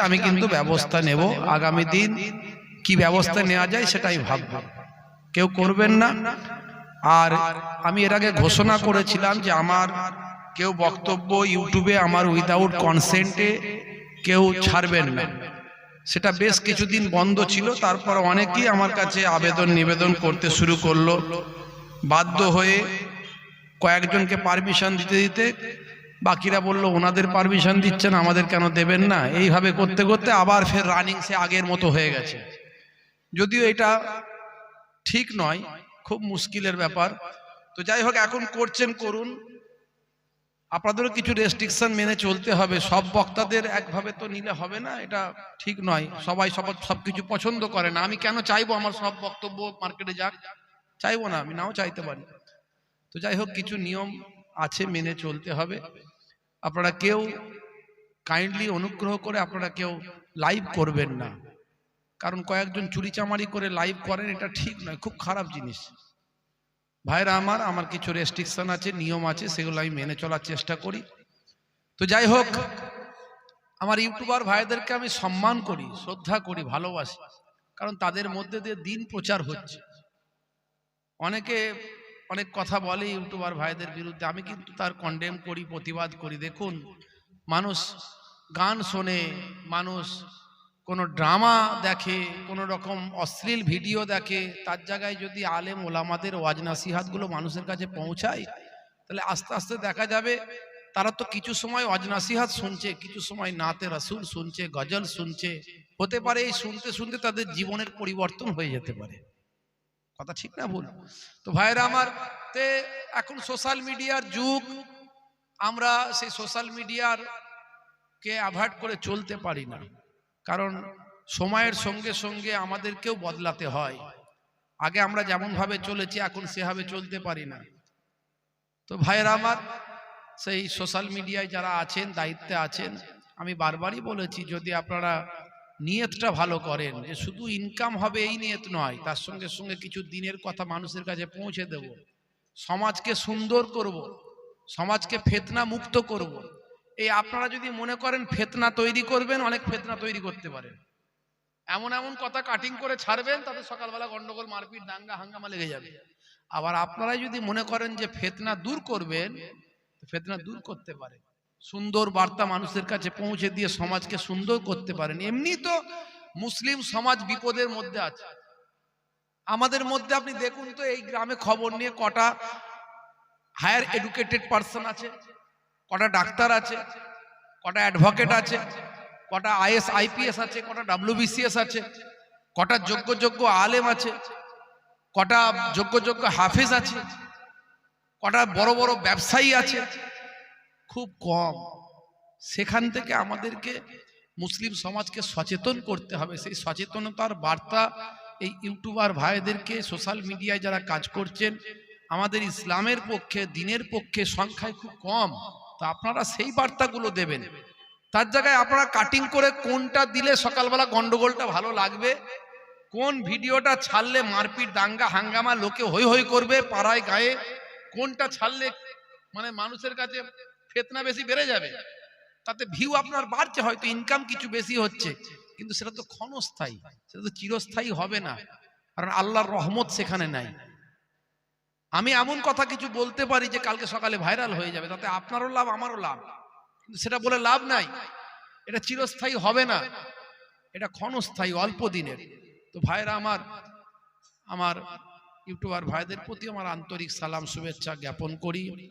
আমি কিন্তু ব্যবস্থা নেব। আগামী দিন কি ব্যবস্থা নেওয়া যায় সেটাই ভাবব। কেউ করবেন না। আর আমি এর আগে ঘোষণা করেছিলাম যে আমার কেউ বক্তব্য ইউটিউবে আমার উইদাউট কনসেন্টে কেউ ছাড়বেন না। সেটা বেশ কিছুদিন বন্ধ ছিল। তারপর অনেকেই আমার কাছে আবেদন নিবেদন করতে শুরু করল। বাধ্য হয়ে কয়েকজনকে পারমিশন দিতে দিতে বাকিরা বলল, ওনাদের পারমিশন দিচ্ছেন, আমাদের কেন দেবেন না? এইভাবে করতে করতে আবার ফের রানিং সে আগের মতো হয়ে গেছে। যদিও এটা ঠিক নয়, খুব মুশকিলের ব্যাপার। তো যাই হোক, এখন করছেন, করুন। আপনাদেরও কিছু রেস্ট্রিকশন মেনে চলতে হবে। সব বক্তাদের একভাবে তো নিলে হবে না, এটা ঠিক নয়। সবাই সব সব কিছু পছন্দ করে না। আমি কেন চাইব আমার সব বক্তব্য মার্কেটে যাক? চাইব না, আমি নাও চাইতে পারি। তো যাই হোক, কিছু নিয়ম আছে মেনে চলতে হবে। আপনারা কেউ কাইন্ডলি অনুগ্রহ করে আপনারা কেউ লাইভ করবেন না। কারণ কয়েকজন চুরিচামারি করে লাইভ করেন, এটা ঠিক নয়, খুব খারাপ জিনিস। ভাইরা আমার আমার কিছু রেস্ট্রিকশন আছে, নিয়ম আছে, সেগুলো আমি মেনে চলার চেষ্টা করি। তো যাই হোক, আমার ইউটিউবার ভাইদেরকে আমি সম্মান করি, শ্রদ্ধা করি, ভালোবাসি। কারণ তাদের মধ্যে দিয়ে দিন প্রচার হচ্ছে। অনেকে অনেক কথা বলে ইউটিউবার ভাইদের বিরুদ্ধে। আমি কিন্তু তার কন্ডেম করি, প্রতিবাদ করি। দেখুন, মানুষ গান শোনে, মানুষ কোনো ড্রামা দেখে, কোনো রকম অশ্লীল ভিডিও দেখে। তার জায়গায় যদি আলেম, ওলামাদের ওয়াজ নাসিহাতগুলো মানুষের কাছে পৌঁছায়, তাহলে আস্তে আস্তে দেখা যাবে তারা তো কিছু সময় ওয়াজ নাসিহাত শুনছে, কিছু সময় নাতে রাসুল শুনছে, গজল শুনছে। হতে পারে এই শুনতে শুনতে তাদের জীবনের পরিবর্তন হয়ে যেতে পারে। কথা ঠিক না ভুল? তো ভাইরা আমার তে এখন সোশ্যাল মিডিয়ার যুগ আমরা সেই সোশ্যাল মিডিয়ার কে অ্যাভয়েড করে চলতে পারি না। কারণ সময়ের সঙ্গে সঙ্গে আমাদেরকেও বদলাতে হয়। আগে আমরা যেমনভাবে চলেছি এখন সেভাবে চলতে পারি না। তো ভাইয়েরা আমার সেই সোশ্যাল মিডিয়ায় যারা আছেন দায়িত্বে আছেন আমি বারবারই বলেছি যদি আপনারা নিয়তটা ভালো করেন। যে শুধু ইনকাম হবে এই নিয়ত নয়, তার সঙ্গে সঙ্গে কিছু দিনের কথা মানুষের কাছে পৌঁছে দেব। সমাজকে সুন্দর করব, সমাজকে ফেতনা মুক্ত করব। এই আপনারা যদি মনে করেন ফেতনা তৈরি করবেন, অনেক ফেতনা তৈরি করতে পারেন। এমন এমন কথা কাটিং করে ছাড়বেন, তাতে সকালবেলা গন্ডগোল, মারপিট, দাঙ্গা, হাঙ্গামা লেগে যাবে। আবার আপনারা যদি মনে করেন যে ফেতনা দূর করবেন ফেতনা দূর করতে পারেন। সুন্দর বার্তা মানুষের কাছে পৌঁছে দিয়ে সমাজকে সুন্দর করতে পারেন। এমনি তো মুসলিম সমাজ বিপদের মধ্যে আছে। আমাদের মধ্যে আপনি দেখুন তো, এই গ্রামে খবর নিয়ে কটা হায়ার এডুকেটেড পার্সন আছে, কটা ডাক্তার আছে, কটা অ্যাডভোকেট আছে, কটা আইএস আইপিএস আছে, কটা ডাব্লিউবিসিএস আছে, কটা যোগ্য যোগ্য আলেম আছে, কটা যোগ্য যোগ্য হাফেজ আছে, কটা বড় বড় ব্যবসায়ী আছে খুব কম। সেখান থেকে আমাদেরকে মুসলিম সমাজকে সচেতন করতে হবে। সেই সচেতনতার বার্তা এই ইউটিউবার ভাইদেরকে, সোশ্যাল মিডিয়ায় যারা কাজ করছেন, আমাদের ইসলামের পক্ষে, দিনের পক্ষে সংখ্যায় খুব কম। তো আপনারা সেই বার্তাগুলো দেবেন। তার জায়গায় আপনারা কাটিং করে কোনটা দিলে সকালবেলা গন্ডগোলটা ভালো লাগবে? কোন ভিডিওটা ছাড়লে মারপিট, দাঙ্গা, হাঙ্গামা লোকে হই হই করবে পাড়ায় গায়ে? কোনটা ছাড়লে মানে মানুষের কাছে ফেতনা বেশি বেড়ে যাবে। তাতে ভিউ আপনার বাড়ছে, হয়তো ইনকাম কিছু বেশি হচ্ছে। কিন্তু সেটা তো ক্ষণস্থায়ী, সেটা তো চিরস্থায়ী হবে না। কারণ আল্লাহর রহমত সেখানে নাই। আমি এমন কথা কিছু বলতে পারি যে কালকে সকালে ভাইরাল হয়ে যাবে। তাতে আপনারও লাভ, আমারও লাভ। কিন্তু সেটা বলে লাভ নাই। এটা চিরস্থায়ী হবে না। এটা ক্ষণস্থায়ী, অল্প দিনের। তো ভাইরা আমার আমার ইউটিউবার ভাইদের প্রতি আমার আন্তরিক সালাম, শুভেচ্ছা জ্ঞাপন করি।